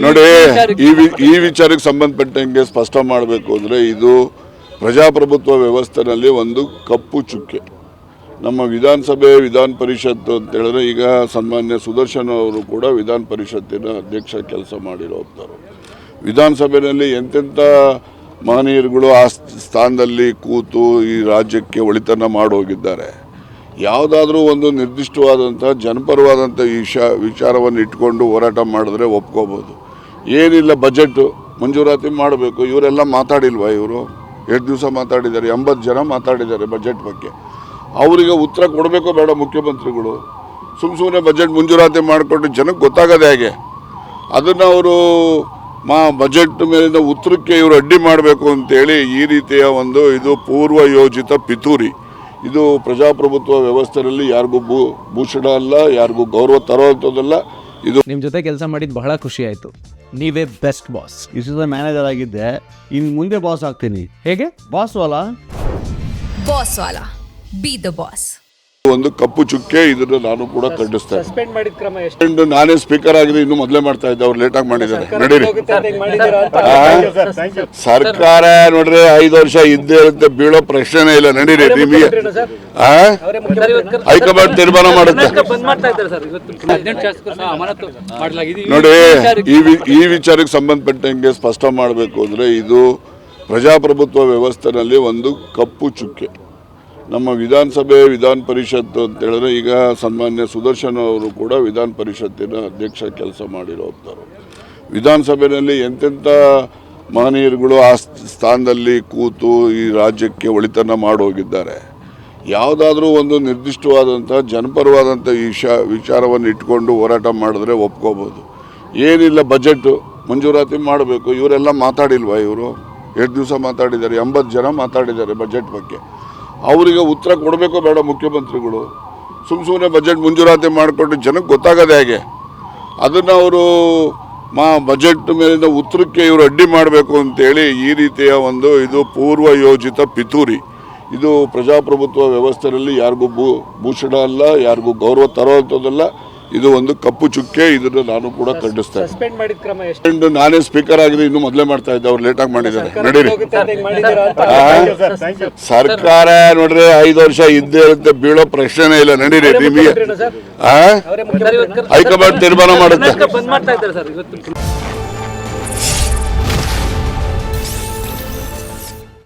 ನೋಡಿ ಈ ವಿ- ಈ ವಿಚಾರಕ್ಕೆ ಸಂಬಂಧಪಟ್ಟಂಗೆ ಸ್ಪಷ್ಟ ಮಾಡಬೇಕು ಅಂದರೆ ಇದು ಪ್ರಜಾಪ್ರಭುತ್ವ ವ್ಯವಸ್ಥೆನಲ್ಲಿ ಒಂದು ಕಪ್ಪು ಚುಕ್ಕೆ. ನಮ್ಮ ವಿಧಾನಸಭೆ ವಿಧಾನ ಪರಿಷತ್ತು ಅಂತ ಹೇಳಿದ್ರೆ ಈಗ ಸನ್ಮಾನ್ಯ ಸುದರ್ಶನ್ ಅವರು ಕೂಡ ವಿಧಾನ ಪರಿಷತ್ತಿನ ಅಧ್ಯಕ್ಷ ಕೆಲಸ ಮಾಡಿರೋಂಥವ್ರು ವಿಧಾನಸಭೆಯಲ್ಲಿ ಎಂತೆಂಥ ಮಹನೀಯರುಗಳು ಆ ಸ್ಥಾನದಲ್ಲಿ ಕೂತು ಈ ರಾಜ್ಯಕ್ಕೆ ಒಳಿತನ ಮಾಡೋಗಿದ್ದಾರೆ. ಯಾವುದಾದ್ರೂ ಒಂದು ನಿರ್ದಿಷ್ಟವಾದಂಥ ಜನಪರವಾದಂಥ ವಿಷ ವಿಚಾರವನ್ನು ಇಟ್ಕೊಂಡು ಹೋರಾಟ ಮಾಡಿದ್ರೆ ಒಪ್ಕೋಬೋದು. ಏನಿಲ್ಲ ಬಜೆಟ್ಟು ಮಂಜೂರಾತಿ ಮಾಡಬೇಕು. ಇವರೆಲ್ಲ ಮಾತಾಡಿಲ್ವಾ ಇವರು? ಎರಡು ದಿವಸ ಮಾತಾಡಿದ್ದಾರೆ, ಎಂಬತ್ತು ಜನ ಮಾತಾಡಿದ್ದಾರೆ ಬಜೆಟ್ ಬಗ್ಗೆ. ಅವರಿಗೆ ಉತ್ತರ ಕೊಡಬೇಕು ಬೇಡ ಮುಖ್ಯಮಂತ್ರಿಗಳು. ಸುಮ್ಮ ಸುಮ್ಮನೆ ಬಜೆಟ್ ಮಂಜೂರಾತಿ ಮಾಡಿಕೊಂಡು ಜನಕ್ಕೆ ಗೊತ್ತಾಗದೆ ಹೇಗೆ? ಅದನ್ನು ಅವರು ಮಾ, ಬಜೆಟ್ ಮೇಲಿನ ಉತ್ತರಕ್ಕೆ ಇವರು ಅಡ್ಡಿ ಮಾಡಬೇಕು ಅಂತೇಳಿ ಈ ರೀತಿಯ ಒಂದು ಇದು ಪೂರ್ವ ಯೋಜಿತ ಪಿತೂರಿ. ಇದು ಪ್ರಜಾಪ್ರಭುತ್ವ ವ್ಯವಸ್ಥೆಯಲ್ಲಿ ಯಾರಿಗೂ ಭೂ ಭೂಷಣ ಅಲ್ಲ ಯಾರಿಗೂ ಗೌರವ ತರೋವಂಥದ್ದಲ್ಲ ಇದು ನಿಮ್ಮ ಜೊತೆ ಕೆಲಸ ಮಾಡಿದ್ದು ಬಹಳ ಖುಷಿ ಆಯಿತು. ನೀವೇ ಬೆಸ್ಟ್ ಬಾಸ್ ಇಷ್ಟು ಮ್ಯಾನೇಜರ್ ಆಗಿದ್ದೆ. ಇನ್ನು ಮುಂದೆ ಬಾಸ್ ಆಗ್ತೀನಿ. ಹೇಗೆ? ಬಾಸ್ ಅಲ್ಲ ಬಾಸ್ ವಾಲಾ. ಬಿ ದ ಬಾಸ್ ಒಂದು ಕಪ್ಪು ಚುಕ್ಕೆ ಇದನ್ನು ನಾನು ಕೂಡ ಖಂಡಿಸ್ತೇನೆ ಸಸ್ಪೆಂಡ್ ಮಾಡಿದ ಕ್ರಮ ಎಷ್ಟು? And ನಾನೇ ಸ್ಪೀಕರ್ ಆಗಿದೆ ಇನ್ನು ಮೊದಲೇ ಮಾಡ್ತಾ ಇದ್ದೆ ಅವ್ರು ಲೇಟಾಗಿ ಮಾಡಿದ್ದಾರೆ. ನಡೀರಿ? ಸರ್ಕಾರ ನೋಡ್ರಿ ಐದು ವರ್ಷ ಇದ್ದೇ ಇರುತ್ತೆ ಬೀಳೋ ಪ್ರಶ್ನೆನೇ ಇಲ್ಲ. ನಡೀರಿ ನಿಮಗೆ ಹೈಕಮಾಂಡ್ ತೀರ್ಮಾನ ಮಾಡುತ್ತೆ. ಮಾಡ್ತಾ ಇದ್ದಾರೆ ಸರ್ ಇವತ್ತು ಹದಿನೆಂಟು ಶಾಸಕರು ಸಹ ಅಮಾನತು ಮಾಡಲಾಗಿದೆ. ನೋಡಿ ಈ ವಿ- ಈ ವಿಚಾರಕ್ಕೆ ಸಂಬಂಧಪಟ್ಟಂಗೆ ಸ್ಪಷ್ಟ ಮಾಡಬೇಕು ಅಂದ್ರೆ ಇದು ಪ್ರಜಾಪ್ರಭುತ್ವ ವ್ಯವಸ್ಥೆನಲ್ಲಿ ಒಂದು ಕಪ್ಪು ಚುಕ್ಕೆ. ನಮ್ಮ ವಿಧಾನಸಭೆ ವಿಧಾನ ಪರಿಷತ್ತು ಅಂತ ಹೇಳಿದ್ರೆ ಈಗ ಸನ್ಮಾನ್ಯ ಸುದರ್ಶನ್ ಅವರು ಕೂಡ ವಿಧಾನ ಪರಿಷತ್ತಿನ ಅಧ್ಯಕ್ಷ ಕೆಲಸ ಮಾಡಿರೋಂಥವ್ರು ವಿಧಾನಸಭೆಯಲ್ಲಿ ಎಂತೆಂಥ ಮಹನೀಯರುಗಳು ಆ ಸ್ಥಾನದಲ್ಲಿ ಕೂತು ಈ ರಾಜ್ಯಕ್ಕೆ ಒಳಿತನ ಮಾಡೋಗಿದ್ದಾರೆ. ಯಾವುದಾದ್ರೂ ಒಂದು ನಿರ್ದಿಷ್ಟವಾದಂಥ ಜನಪರವಾದಂಥ ವಿಷ, ವಿಚಾರವನ್ನು ಇಟ್ಕೊಂಡು ಹೋರಾಟ ಮಾಡಿದ್ರೆ ಒಪ್ಕೋಬೋದು. ಏನಿಲ್ಲ ಬಜೆಟ್ಟು ಮಂಜೂರಾತಿ ಮಾಡಬೇಕು. ಇವರೆಲ್ಲ ಮಾತಾಡಿಲ್ವಾ ಇವರು? ಎರಡು ದಿವಸ ಮಾತಾಡಿದ್ದಾರೆ, ಎಂಬತ್ತು ಜನ ಮಾತಾಡಿದ್ದಾರೆ ಬಜೆಟ್ ಬಗ್ಗೆ. ಅವರಿಗೆ ಉತ್ತರ ಕೊಡಬೇಕು ಬೇಡ ಮುಖ್ಯಮಂತ್ರಿಗಳು. ಸುಮ್ಮ ಸುಮ್ಮನೆ ಬಜೆಟ್ ಮಂಜೂರಾತಿ ಮಾಡಿಕೊಂಡು ಜನಕ್ಕೆ ಗೊತ್ತಾಗದೆ ಹೇಗೆ? ಅದನ್ನು ಅವರು ಮಾ ಬಜೆಟ್ ಮೇಲಿನ ಉತ್ತರಕ್ಕೆ ಇವರು ಅಡ್ಡಿ ಮಾಡಬೇಕು ಅಂತೇಳಿ ಈ ರೀತಿಯ ಒಂದು ಇದು ಪೂರ್ವ ಯೋಜಿತ ಪಿತೂರಿ. ಇದು ಪ್ರಜಾಪ್ರಭುತ್ವ ವ್ಯವಸ್ಥೆಯಲ್ಲಿ ಯಾರಿಗೂ ಭೂ, ಭೂಷಣ ಅಲ್ಲ, ಯಾರಿಗೂ ಗೌರವ ತರೋವಂಥದ್ದಲ್ಲ. ಇದು ಒಂದು ಕಪ್ಪು ಚುಕ್ಕೆ ಇದನ್ನು ನಾನು ಕೂಡ ಖಂಡಿಸ್ತೇನೆ ಸಸ್ಪೆಂಡ್ ಮಾಡಿದ ಕ್ರಮ ಎಷ್ಟು? And ನಾನೇ ಸ್ಪೀಕರ್ ಆಗಿದೆ ಇನ್ನು ಮೊದಲೇ ಮಾಡ್ತಾ ಇದ್ದೆ ಅವ್ರು ಲೇಟಾಗಿ ಮಾಡಿದ್ದಾರೆ. ನಡೀರಿ? ಸರ್ಕಾರ ನೋಡ್ರಿ ಐದು ವರ್ಷ ಇದ್ದೇ ಇರುತ್ತೆ ಬೀಳೋ ಪ್ರಶ್ನೆ ಇಲ್ಲ. ನಡೀರಿ ನಿಮಗೆ ಹೈಕಮಾಂಡ್ ತೀರ್ಮಾನ ಮಾಡುತ್ತೆ.